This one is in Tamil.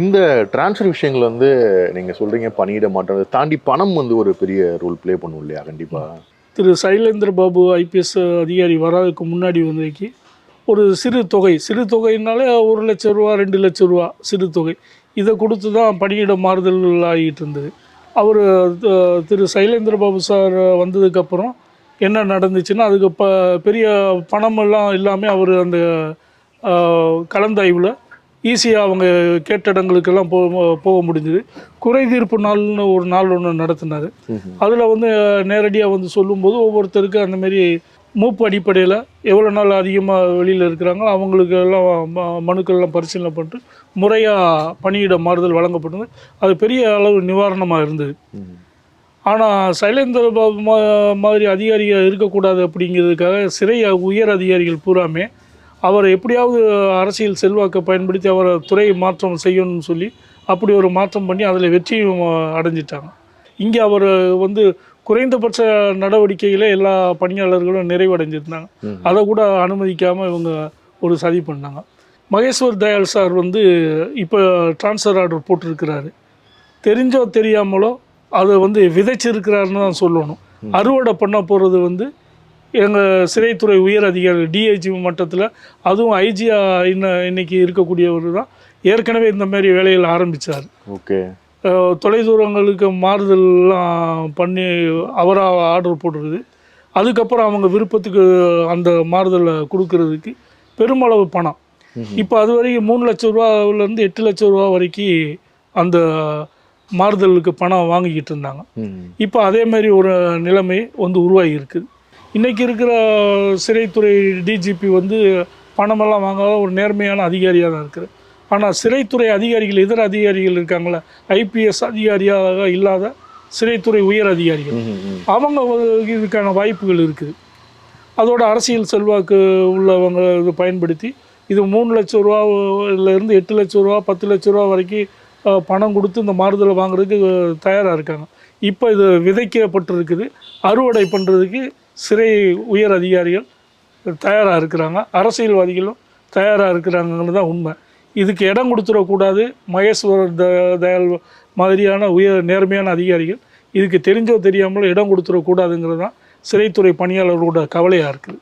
இந்த டிரான்ஸ்ஃபர் விஷயங்கள் வந்து நீங்கள் சொல்கிறீங்க பணியிட மாற்றம் தாண்டி பணம் வந்து ஒரு பெரிய ரோல் ப்ளே பண்ணும் இல்லையா? கண்டிப்பாக திரு சைலேந்திர பாபு ஐபிஎஸ் அதிகாரி வராதுக்கு முன்னாடி வந்ததுக்கு ஒரு சிறு தொகை சிறு தொகைனாலே ஒரு லட்ச ரூபா ரெண்டு லட்ச ரூபா சிறு தொகை. இதை கொடுத்து தான் பணியிட மாறுதல் ஆகிட்டு இருந்தது. அவர் திரு சைலேந்திர பாபு சார் வந்ததுக்கப்புறம் என்ன நடந்துச்சுன்னா அதுக்கு ப பெரிய பணமெல்லாம் இல்லாமல் அவர் அந்த கலந்தாய்வில் ஈஸியாக அவங்க கேட்ட இடங்களுக்கெல்லாம் போக போக முடிஞ்சுது. குறை தீர்ப்பு நாள்னு ஒரு நாள் ஒன்று நடத்தினார். அதில் வந்து நேரடியாக வந்து சொல்லும்போது ஒவ்வொருத்தருக்கு அந்தமாரி மூப்பு அடிப்படையில் எவ்வளோ நாள் அதிகமாக வெளியில் இருக்கிறாங்களோ அவங்களுக்கு எல்லாம் ம- மனுக்கள்லாம் பரிசீலனை பண்ணிட்டு முறையாக பணியிட மாறுதல் வழங்கப்பட்டது. அது பெரிய அளவு நிவாரணமாக இருந்தது. ஆனால் சைலேந்திர பாபு மா- மாதிரி அதிகாரிகள் இருக்கக்கூடாது அப்படிங்கிறதுக்காக சிறை உயர் அதிகாரிகள் பூராமே அவரை எப்படியாவது அரசியல் செல்வாக்கை பயன்படுத்தி அவரை துறை மாற்றம் செய்யணும்னு சொல்லி அப்படி ஒரு மாற்றம் பண்ணி அதில் வெற்றியும் அடைஞ்சிட்டாங்க. இங்கே அவர் வந்து குறைந்தபட்ச நடவடிக்கைகளை எல்லா பணியாளர்களும் நிறைவடைஞ்சிருந்தாங்க. அதை கூட அனுமதிக்காமல் இவங்க ஒரு சதி பண்ணாங்க. மகேஸ்வர் தயாள் சார் வந்து இப்போ ட்ரான்ஸ்ஃபர் ஆர்டர் போட்டிருக்கிறாரு. தெரிஞ்சோ தெரியாமலோ அதை வந்து விதைச்சிருக்கிறாருன்னு தான் சொல்லணும். அறுவடை பண்ண போகிறது வந்து எங்கள் சிறைத்துறை உயர் அதிகாரி டிஐஜி மட்டத்தில் அதுவும் ஐஜியா இன்ன இன்னைக்கு இருக்கக்கூடியவர் தான். ஏற்கனவே இந்த மாதிரி வேலைகள் ஆரம்பித்தார் ஓகே. தொலைதூரங்களுக்கு மாறுதல்லாம் பண்ணி அவராக ஆர்டர் போடுறது. அதுக்கப்புறம் அவங்க விருப்பத்துக்கு அந்த மாறுதலை கொடுக்கறதுக்கு பெருமளவு பணம். இப்போ அது வரைக்கும் மூணு லட்ச ரூபாவிலேருந்து எட்டு லட்ச ரூபா வரைக்கும் அந்த மாறுதலுக்கு பணம் வாங்கிக்கிட்டு இருந்தாங்க. இப்போ அதே மாதிரி ஒரு நிலைமை வந்து உருவாகி இருக்குது இன்றைக்கி இருக்கிற சிறைத்துறை டிஜிபி வந்து பணமெல்லாம் வாங்காத ஒரு நேர்மையான அதிகாரியாக தான் இருக்குது ஆனால் சிறைத்துறை அதிகாரிகள் இதர அதிகாரிகள் இருக்காங்களே ஐபிஎஸ் அதிகாரியாக இல்லாத சிறைத்துறை உயர் அதிகாரிகள். அவங்க இதுக்கான வாய்ப்புகள் இருக்குது. அதோட அரசியல் செல்வாக்கு உள்ளவங்க இதை பயன்படுத்தி இது மூணு லட்ச ரூபாவிலேருந்து எட்டு லட்ச ரூபா பத்து லட்ச ரூபா வரைக்கும் பணம் கொடுத்து இந்த மாறுதலை வாங்குறதுக்கு தயாராக இருக்காங்க. இப்போ இது விதைக்கப்பட்டிருக்குது. அறுவடை பண்ணுறதுக்கு சிறை உயர் அதிகாரிகள் தயாராக இருக்கிறாங்க. அரசியல்வாதிகளும் தயாராக இருக்கிறாங்கன்னு தான் உண்மை. இதுக்கு இடம் கொடுத்துடக்கூடாது. மகேஸ்வர த தயாள் மாதிரியான உயர் நேர்மையான அதிகாரிகள் இதுக்கு தெரிஞ்சோ தெரியாமலோ இடம் கொடுத்துடக்கூடாதுங்கிறது தான் சிறைத்துறை பணியாளர்களோட கவலையாக இருக்குது.